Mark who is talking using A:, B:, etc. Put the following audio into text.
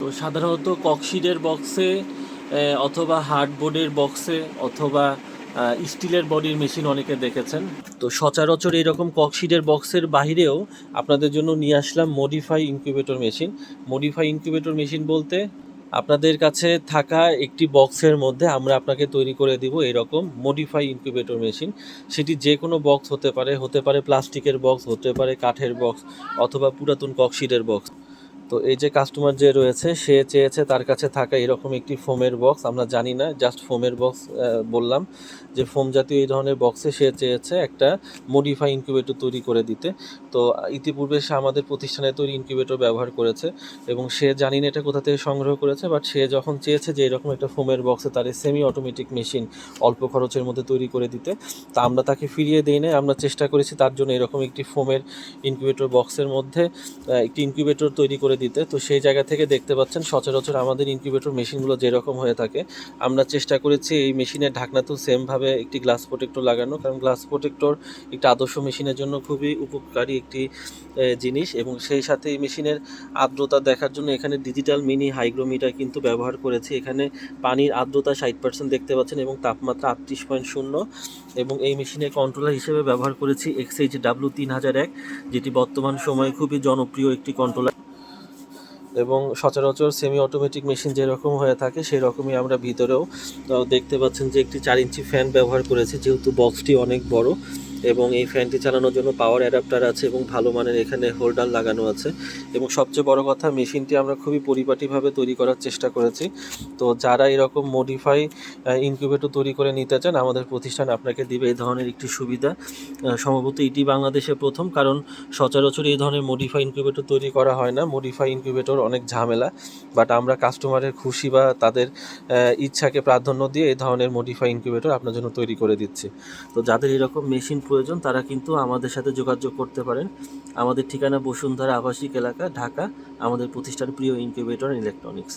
A: তো সাধারণত ককশিটের বক্সে অথবা হার্ডবোর্ডের বক্সে অথবা স্টিলের বডির মেশিন অনেকে দেখেছেন। তো সচরাচর এরকম ককশিটের বক্সের বাইরেও আপনাদের জন্য নিয়ে আসলাম modify incubator machine modify incubator machine বলতে আপনাদের কাছে থাকা একটি বক্সের মধ্যে আমরা আপনাকে তৈরি করে দিব এরকম মডিফাই ইনকিউবেটর মেশিন সেটি যে কোনো বক্স হতে পারে হতে পারে প্লাস্টিকের বক্স হতে পারে কাঠের বক্স অথবা পুরাতন ককশিটের বক্স তো এই যে কাস্টমার যে রয়েছে, সে চেয়েছে তার কাছে থাকা এরকম একটি ফোমের বক্স আমরা জানি না জাস্ট ফোমের বক্স বললাম যে ফোম জাতীয় এই ধরনের বক্সে সে চেয়েছে একটা মডিফাই ইনকিউবেটর তৈরি করে দিতে। তো ইতিপূর্বে সে আমাদের প্রতিষ্ঠানে তৈরি ইনকিউবেটর ব্যবহার করেছে এবং সে জানি না এটা কোথা থেকে সংগ্রহ করেছে বাট সে যখন চেয়েছে যে এরকম একটা ফোমের বক্সে তার সেমি অটোমেটিক মেশিন অল্প খরচের মধ্যে তৈরি করে দিতে, তা আমরা তাকে ফিরিয়ে দিই না আমরা চেষ্টা করেছি তার জন্য এরকম একটি ফোমের ইনকিউবেটর বক্সের মধ্যে একটি ইনকিউবেটর তৈরি করে দিতে। তো সেই জায়গা থেকে দেখতে পাচ্ছেন সচরাচর আমাদের ইনকিউবেটর মেশিনগুলো যেরকম হয়ে থাকে, আমরা চেষ্টা করেছি এই মেশিনের ঢাকনাতেও সেমভাবে একটি গ্লাস প্রোটেক্টর লাগানো, কারণ গ্লাস প্রোটেক্টর একটি আদর্শ মেশিনের জন্য খুবই উপকারী একটি জিনিস এবং সেই সাথে এই মেশিনের আর্দ্রতা দেখার জন্য এখানে ডিজিটাল মিনি হাইগ্রোমিটার কিন্তু ব্যবহার করেছি। এখানে পানির আর্দ্রতা ষাট পার্সেন্ট দেখতে পাচ্ছেন এবং তাপমাত্রা আটত্রিশ পয়েন্ট শূন্য এবং এই মেশিনের কন্ট্রোলার হিসেবে ব্যবহার করেছি এক্সএইচ ডাব্লু তিন হাজার এক, যেটি বর্তমান সময়ে খুবই জনপ্রিয় একটি কন্ট্রোলার এবং সচরাচর সেমি অটোমেটিক মেশিন যেরকম হয়ে থাকে সেই রকমই আমরা ভিতরেও দেখতে পাচ্ছেন যে একটি চার ইঞ্চি ফ্যান ব্যবহার করেছে, যেহেতু বক্সটি অনেক বড়। এবং এই ফ্যানটি চালানোর জন্য পাওয়ার অ্যাডাপ্টার আছে এবং ভালো মানের এখানে হোল্ডার লাগানো আছে। এবং সবচেয়ে বড় কথা, মেশিনটি আমরা খুবই পরিপাটিভাবে তৈরি করার চেষ্টা করেছি। তো যারা এরকম মডিফাই ইনকিউবেটর তৈরি করে নিতে চান, আমাদের প্রতিষ্ঠান আপনাকে দিবে এই ধরনের একটি সুবিধা। সম্ভবত এটি বাংলাদেশে প্রথম, কারণ সচরাচর এই ধরনের মডিফাই ইনকিউবেটর তৈরি করা হয় না। মডিফাই ইনকিউবেটর অনেক ঝামেলা বাট আমরা কাস্টমারের খুশি বা তাদের ইচ্ছাকে প্রাধান্য দিয়ে এই ধরনের মডিফাই ইনকিউবেটর আপনার জন্য তৈরি করে দিচ্ছি। তো যাদের এরকম মেশিন প্রয়োজন, তারা কিন্তু আমাদের সাথে যোগাযোগ করতে পারেন। আমাদের ঠিকানা বসুন্ধরা আবাসিক এলাকা, ঢাকা। আমাদের প্রতিষ্ঠান প্রিয় ইনকিউবেটর ইলেকট্রনিক্স।